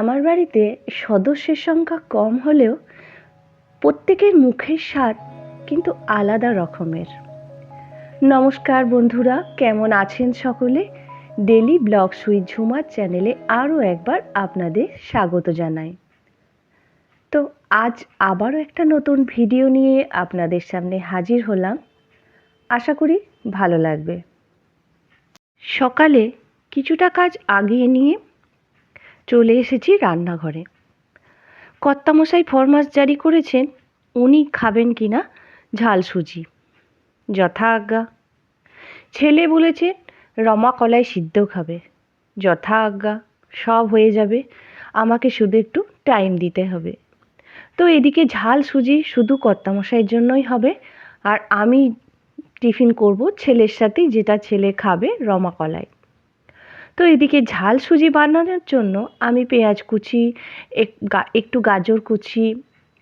আমার বাড়িতে সদস্যের সংখ্যা কম হলেও প্রত্যেকের মুখের স্বাদ কিন্তু আলাদা রকমের। নমস্কার বন্ধুরা, কেমন আছেন সকলে? ডেলি ব্লগ সুইট ঝুমার চ্যানেলে আরও একবার আপনাদের স্বাগত জানাই। তো আজ আবারও একটা নতুন ভিডিও নিয়ে আপনাদের সামনে হাজির হলাম। আশা করি ভালো লাগবে। সকালে কিছুটা কাজ আগিয়ে নিয়ে চলে এসেছি রান্নাঘরে। কর্তামশাই ফরমাস জারি করেছেন, উনি খাবেন কি না ঝাল সুজি। যথা আজ্ঞা ছেলে বলেছে, রমা কলাই সিদ্ধ খাবে। যথা আজ্ঞা সব হয়ে যাবে, আমাকে শুধু একটু টাইম দিতে হবে। তো এদিকে ঝাল সুজি শুধু কর্তামশাইয়ের জন্যই হবে, আর আমি টিফিন করব ছেলের সাথেই, যেটা ছেলে খাবে রমা কলাই। তো এদিকে ঝাল সুজি বানানোর জন্য আমি পেঁয়াজ কুচি, এক- একটু গাজর কুচি,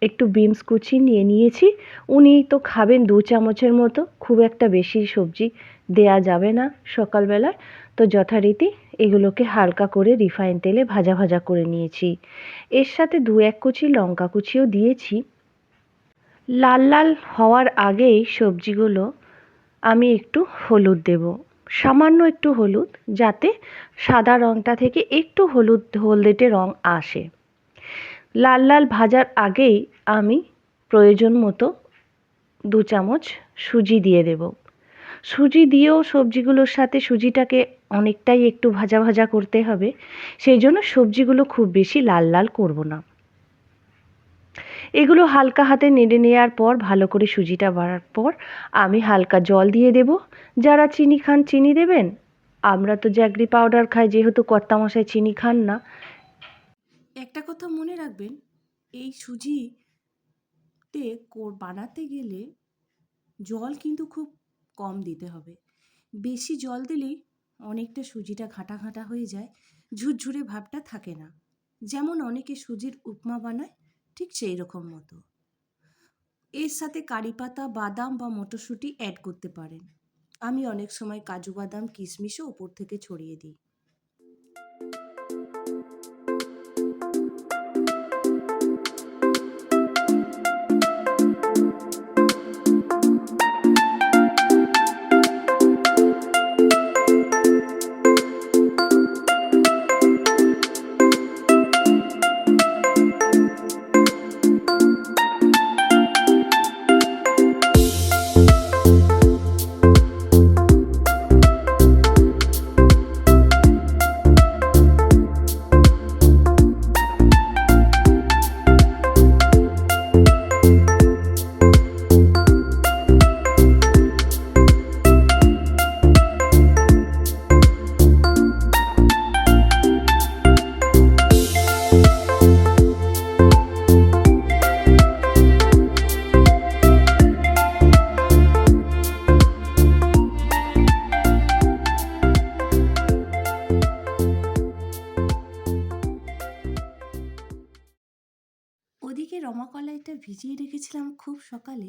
একটু বিনস কুচি নিয়ে নিয়েছি। উনি তো খাবেন দু চামচের মতো, খুব একটা বেশি সবজি দেয়া যাবে না সকালবেলায় তো যথারীতি এগুলোকে হালকা করে রিফাইন তেলে ভাজা ভাজা করে নিয়েছি। এর সাথে দু এক কুচি লঙ্কা কুচিও দিয়েছি। লাল লাল হওয়ার আগেই সবজিগুলো আমি একটু হলুদ দেব। সামান্য একটু হলুদ যাতে সাদা রঙটা থেকে একটু হলুদ, হলদেটে রং আসে। লাল লাল ভাজার আগেই আমি প্রয়োজন মতো দু চামচ সুজি দিয়ে দেব। সুজি দিয়েও সবজিগুলোর সাথে সুজিটাকে অনেকটাই একটু ভাজা ভাজা করতে হবে। সেই জন্য সবজিগুলো খুব বেশি লাল লাল করব না। এগুলো হালকা হাতে নেড়ে নেওয়ার পর, ভালো করে সুজিটা বাড়ার পর, আমি হালকা জল দিয়ে দেব। যারা চিনি খান চিনি দেবেন। আমরা তো জ্যাগরি পাউডার খাই, যেহেতু কর্তামশাই চিনি খান না। একটা কথা মনে রাখবেন, এই সুজিতে বানাতে গেলে জল কিন্তু খুব কম দিতে হবে। বেশি জল দিলেই অনেকটা সুজিটা ঘাঁটা ঘাঁটা হয়ে যায়, ঝুরঝুরে ভাবটা থাকে না। যেমন অনেকে সুজির উপমা বানায় ঠিক সেই রকম মতো। এর সাথে কারি পাতা, বাদাম বা মটরশুঁটি অ্যাড করতে পারেন। আমি অনেক সময় কাজু বাদাম, কিশমিশও উপর থেকে ছড়িয়ে দিই। রমা কলাইটা ভিজিয়ে রেখেছিলাম খুব সকালে,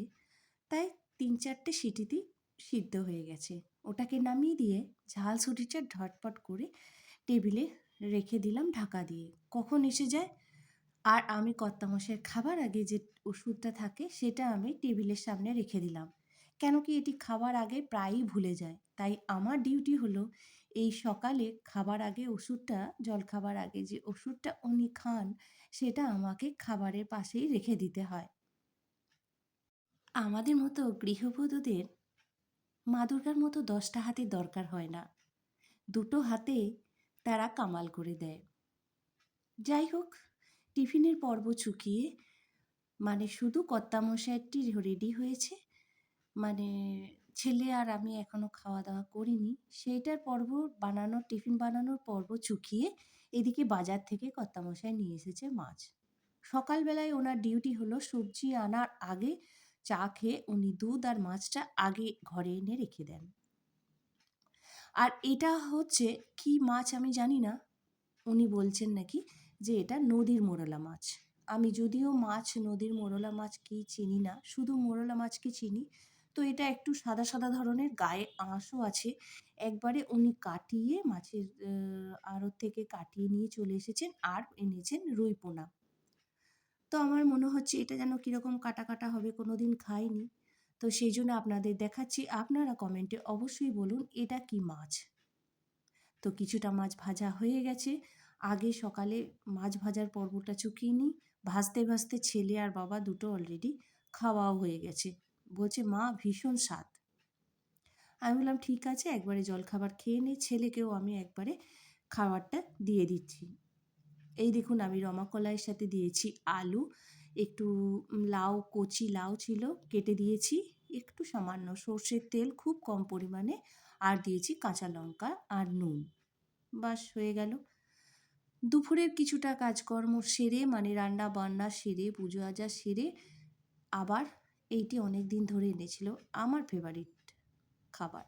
তাই তিন চারটে সিটিতেই সিদ্ধ হয়ে গেছে। ওটাকে নামিয়ে দিয়ে ঝাল সুটিটা ঢটপট করে টেবিলে রেখে দিলাম ঢাকা দিয়ে। কখন এসে যায়? আর আমি কর্তামশাইয়ের খাবার আগে যে ওষুধটা থাকে, সেটা আমি টেবিলের সামনে রেখে দিলাম। কেন কি এটি খাবার আগে প্রায়ই ভুলে যায়। তাই আমার ডিউটি হলো এই সকালে খাবার আগে ওষুধটা, জল খাবার আগে যে ওষুধটা উনি খান, সেটা আমাকে খাবারের পাশেই রেখে দিতে হয়। আমাদের মতো গৃহবধূদের মা দুর্গার মতো দশটা হাতের দরকার হয় না। দুটো হাতে তারা কামাল করে দেয়। যাই হোক, টিফিনের পর্ব চুকিয়ে মানে শুধু কর্তামশাইটি রেডি হয়েছে। মানে ছেলে আর আমি এখনও খাওয়া দাওয়া করিনি। সেইটার পর্ব বানানোর, টিফিন বানানোর পর্ব চুকিয়ে এদিকে বাজার থেকে কর্তামশাই নিয়ে এসেছে মাছ। সকালবেলায় ওনার ডিউটি হলো সবজি আনার আগে চা খেয়ে উনি দুধ আর মাছটা আগে ঘরে এনে রেখে দেন। আর এটা হচ্ছে কি মাছ আমি জানি না। উনি বলছেন নাকি যে এটা নদীর মোরলা মাছ। আমি যদিও মাছ, নদীর মোরলা মাছ কি চিনি না, শুধু মোরলা মাছকে চিনি তো এটা একটু সাদা সাদা ধরনের। গায়ে আঁশও আছে। একবারে উনি কাটিয়ে মাছের আড়ত থেকে কাটিয়ে নিয়ে চলে এসেছেন আর এনেছেন রুই পোনা। তো আমার মনে হচ্ছে এটা যেন কীরকম কাটা কাটা হবে কোনো দিন খাইনি। তো সেই জন্য আপনাদের দেখাচ্ছি। আপনারা কমেন্টে অবশ্যই বলুন, এটা কি মাছ? তো কিছুটা মাছ ভাজা হয়ে গেছে। আগে সকালে মাছ ভাজার পর্বটা চুকিয়ে নিই ভাজতে ভাজতে ছেলে আর বাবা দুটো অলরেডি খাওয়াও হয়ে গেছে। বলছে, মা, ভীষণ স্বাদ। আমি বললাম, ঠিক আছে, একবারে জলখাবার খেয়ে নে, ছেলেকেও আমি একবারে খাবারটা দিয়ে দিচ্ছি। এই দেখুন, আমি রমা কলাইয়ের সাথে দিয়েছি আলু, একটু লাউ, কচি লাউ ছিল, কেটে দিয়েছি, একটু সামান্য সর্ষের তেল, খুব কম পরিমাণে, আর দিয়েছি কাঁচা লঙ্কা আর নুন। বাস, হয়ে গেল। দুপুরের কিছুটা কাজকর্ম সেরে মানে রান্না বান্না সেরে পুজো আজা সেরে, আবার এইটি অনেক দিন ধরে এনেছিল আমার ফেভারিট খাবার।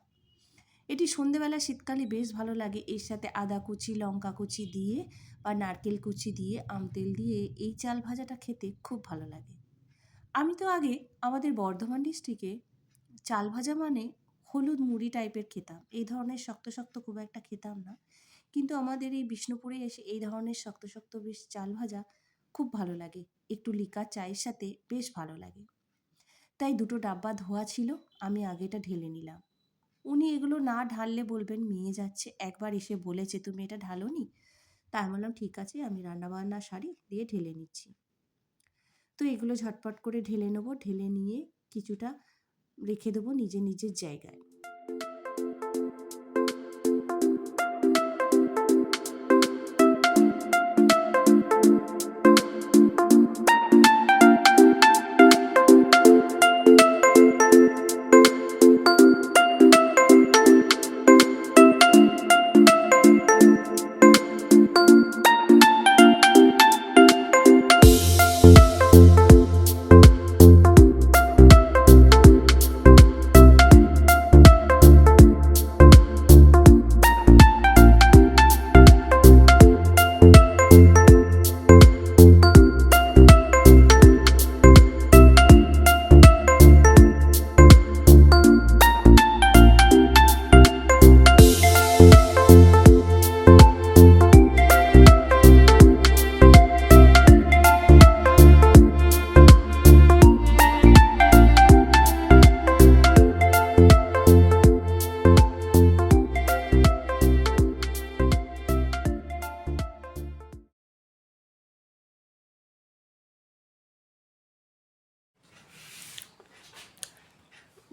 এটি সন্ধেবেলা, শীতকালে বেশ ভালো লাগে। এর সাথে আদা কুচি, লঙ্কা কুচি দিয়ে বা নারকেল কুচি দিয়ে আম তেল দিয়ে এই চাল ভাজাটা খেতে খুব ভালো লাগে। আমি তো আগে আমাদের বর্ধমান ডিস্ট্রিক্টে চাল ভাজা মানে হলুদ মুড়ি টাইপের খেতাম। এই ধরনের শক্ত শক্ত খুব একটা খেতাম না। কিন্তু আমাদের এই বিষ্ণুপুরে এসে এই ধরনের শক্ত শক্ত বেশ চাল ভাজা খুব ভালো লাগে। একটু লিকা চায়ের সাথে বেশ ভালো লাগে। তাই দুটো ডাব্বা ধোয়া ছিল, আমি আগেটা ঢেলে নিলাম। উনি এগুলো না ঢাললে বলবেন, মেয়ে যাচ্ছে, একবার এসে বলেছে তুমি এটা ঢালো নি তাই বললাম, ঠিক আছে, আমি রান্নাবান্না সারি, দিয়ে ঢেলে নিচ্ছি। তো এগুলো ঝটপট করে ঢেলে নেব, ঢেলে নিয়ে কিছুটা রেখে দেবো নিজের নিজের জায়গায়।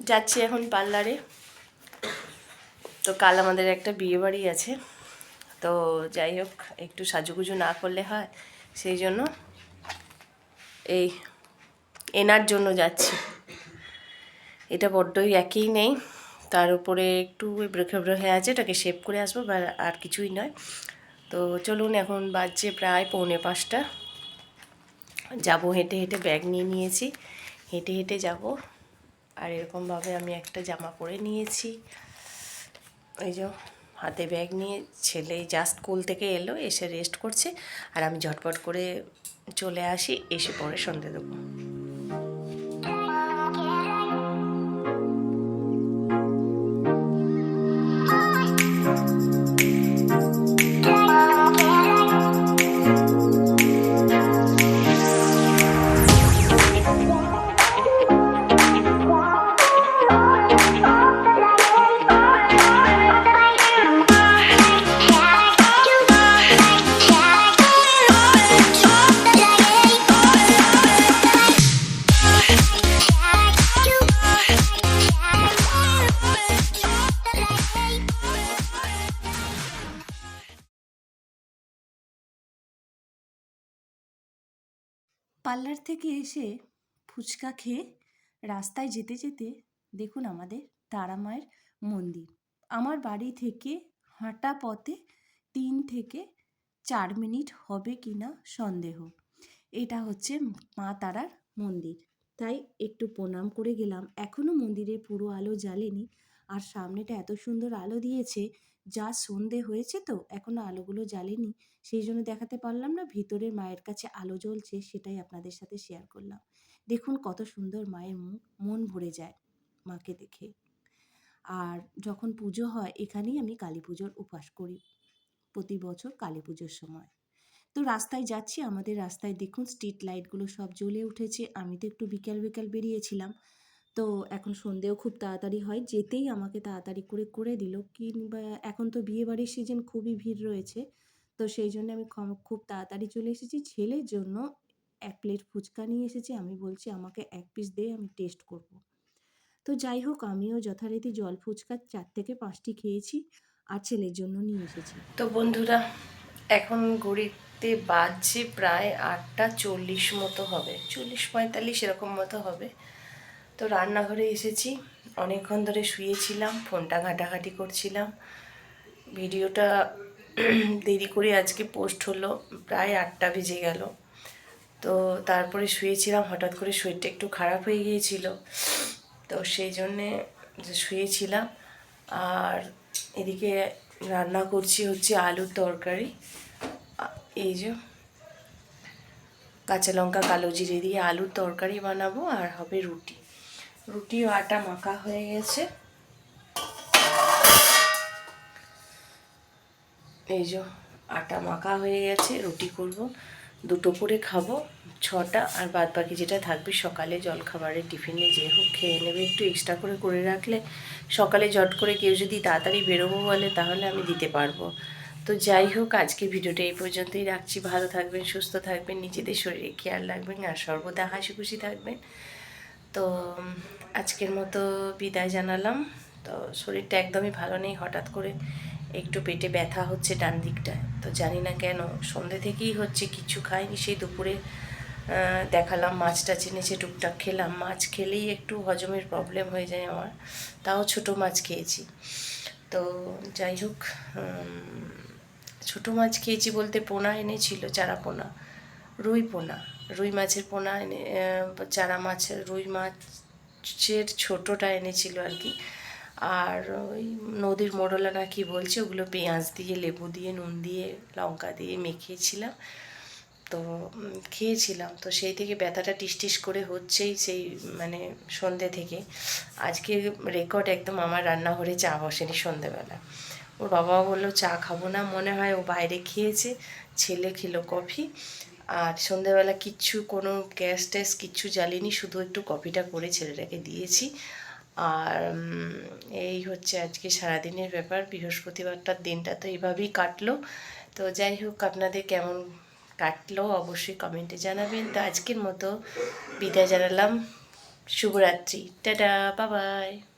যাচ্ছি এখন পার্লারে। তো কাল আমাদের একটা বিয়ে বাড়ি আছে। তো যাই হোক, একটু সাজুগুজু না করলে হয়, সেই জন্য এই এনার জন্য যাচ্ছি। এটা বড্ডই একই নেই, তার উপরে একটু ব্রেখেব্রে ব্রেখে আছে, এটাকে শেপ করে আসব আর কিছুই নয়। তো চলুন, এখন বাজছে প্রায় পৌনে পাঁচটা। যাব, হেঁটে হেঁটে ব্যাগ নিয়ে নিয়েছি। হেঁটে হেঁটে যাব। আর এরকমভাবে আমি একটা জামা পরে নিয়েছি। এই যে হাতে ব্যাগ নিয়ে ছেলে জাস্ট স্কুল থেকে এলো, এসে রেস্ট করছে। আর আমি ঝটপট করে চলে আসি, এসে পরে সন্ধে দেবো। পার্লার থেকে এসে ফুচকা খেয়ে রাস্তায় যেতে যেতে দেখুন আমাদের তারা মায়ের মন্দির। আমার বাড়ি থেকে হাঁটা পথে তিন থেকে চার মিনিট হবে কি না সন্দেহ। এটা হচ্ছে মা তারার মন্দির। তাই একটু প্রণাম করে গেলাম। এখনও মন্দিরে পুরো আলো জ্বালেনি। আর সামনেটা এত সুন্দর আলো দিয়েছে যা সন্ধে হয়েছে তো এখনও আলোগুলো জ্বালেনি, সেই জন্য দেখাতে পারলাম না, ভিতরে মায়ের কাছে আলো জ্বলছে, সেটাই আপনাদের সাথে শেয়ার করলাম। দেখুন কত সুন্দর মায়ের মুখ মন ভরে যায় মাকে দেখে। আর যখন পুজো হয়, এখানেই আমি কালী পুজোর উপাস করি, প্রতি বছর কালী পুজোর সময়। তো রাস্তায় যাচ্ছি, আমাদের রাস্তায় দেখুন স্ট্রিট লাইটগুলো সব জ্বলে উঠেছে, আমি তো একটু বিকাল বিকাল বেরিয়েছিলাম তো এখন সন্ধেও খুব তাড়াতাড়ি হয়, যেতেই আমাকে তাড়াতাড়ি করে করে দিল। কিংবা এখন তো বিয়ে বাড়ির সিজন খুবই ভিড় রয়েছে, তো সেই জন্য আমি খুব তাড়াতাড়ি চলে এসেছি। ছেলের জন্য এক প্লেট ফুচকা নিয়ে এসেছি, আমি বলছি আমাকে এক পিস দিয়ে আমি টেস্ট করব। তো যাই হোক, আমিও যথারীতি জল ফুচকা চার থেকে পাঁচটি খেয়েছি আর ছেলের জন্য নিয়ে এসেছি। তো বন্ধুরা, এখন ঘড়িতে বাজছে প্রায় আটটা চল্লিশ মতো হবে। চল্লিশ পঁয়তাল্লিশ এরকম মতো হবে। তো রান্নাঘরে এসেছি। অনেকক্ষণ ধরে শুয়েছিলাম, ফোনটা ঘাটাঘাটি করছিলাম। ভিডিওটা দেরি করে আজকে পোস্ট হলো, প্রায় আটটা বেজে গেল। তো তারপরে শুয়েছিলাম, হঠাৎ করে শরীরটা একটু খারাপ হয়ে গিয়েছিল। তো সেই জন্যে শুয়েছিলাম। আর এদিকে রান্না করছি হচ্ছে আলুর তরকারি। এই যে কাঁচা লঙ্কা কালো জিরে দিয়ে আলুর তরকারি বানাবো, আর হবে রুটি। রুটিও আটা মাখা হয়ে গেছে। এই যে আটা মাখা হয়ে গেছে, রুটি করব, দুটো করে খাব, ছটা, আর বাদ বাকি যেটা থাকবে সকালে জল খাবারের টিফিনে, যে হোক খেয়ে নেবে। একটু এক্সট্রা করে করে রাখলে সকালে জট করে কেউ যদি তাড়াতাড়ি বেরোবো বলে, তাহলে আমি দিতে পারব। তো যাই হোক, আজকে ভিডিওটা এই পর্যন্তই রাখছি। ভালো থাকবেন, সুস্থ থাকবেন, নিজেদের শরীরে খেয়াল রাখবেন, আর সর্বদা হাসি খুশি থাকবেন। তো আজকের মতো বিদায় জানালাম। তো শরীরটা একদমই ভালো নেই, হঠাৎ করে একটু পেটে ব্যথা হচ্ছে ডান দিকটায়। তো জানি না কেন সন্ধ্যে থেকেই হচ্ছে কিছু খাইনি, সেই দুপুরে দেখালাম, মাছটা চিনেছে, টুকটাক খেলাম। মাছ খেলেই একটু হজমের প্রবলেম হয়ে যায় আমার, তাও ছোট মাছ খেয়েছি। তো যাই হোক ছোটো মাছ খেয়েছি বলতে পোনা এনেছিল, চারা পোনা, রুই পোনা। রুই মাছের পোনা এনে চারা মাছের, রুই মাছের ছোটোটা এনেছিল আর কি। আর ওই নদীর মোড়লা না কি বলছে, ওগুলো পেঁয়াজ দিয়ে, লেবু দিয়ে, নুন দিয়ে, লঙ্কা দিয়ে মেখেছিলাম। তো খেয়েছিলাম। তো সেই থেকে ব্যথাটা টিস করে হচ্ছেই সেই মানে সন্ধ্যে থেকে। আজকে রেকর্ড একদম আমার রান্নাঘরে চা বসেনি সন্ধেবেলা। ওর বাবা বলল, চা খাব না। মনে হয় ও বাইরে খেয়েছে, ছেলে খেলো কফি। আর সন্ধেবেলা কিচ্ছু, কোনো গ্যাস ট্যাস কিচ্ছু জ্বালিনি, শুধু একটু কফিটা করে ছেলেটাকে দিয়েছি। আর এই হচ্ছে আজকে সারাদিনের ব্যাপার, বৃহস্পতিবারটার দিনটা তো এইভাবেই কাটলো। তো যাই হোক, আপনাদের কেমন কাটলো অবশ্যই কমেন্টে জানাবেন। তো আজকের মতো বিদায় জানালাম। শুভরাত্রি। টাটা, বাবাই।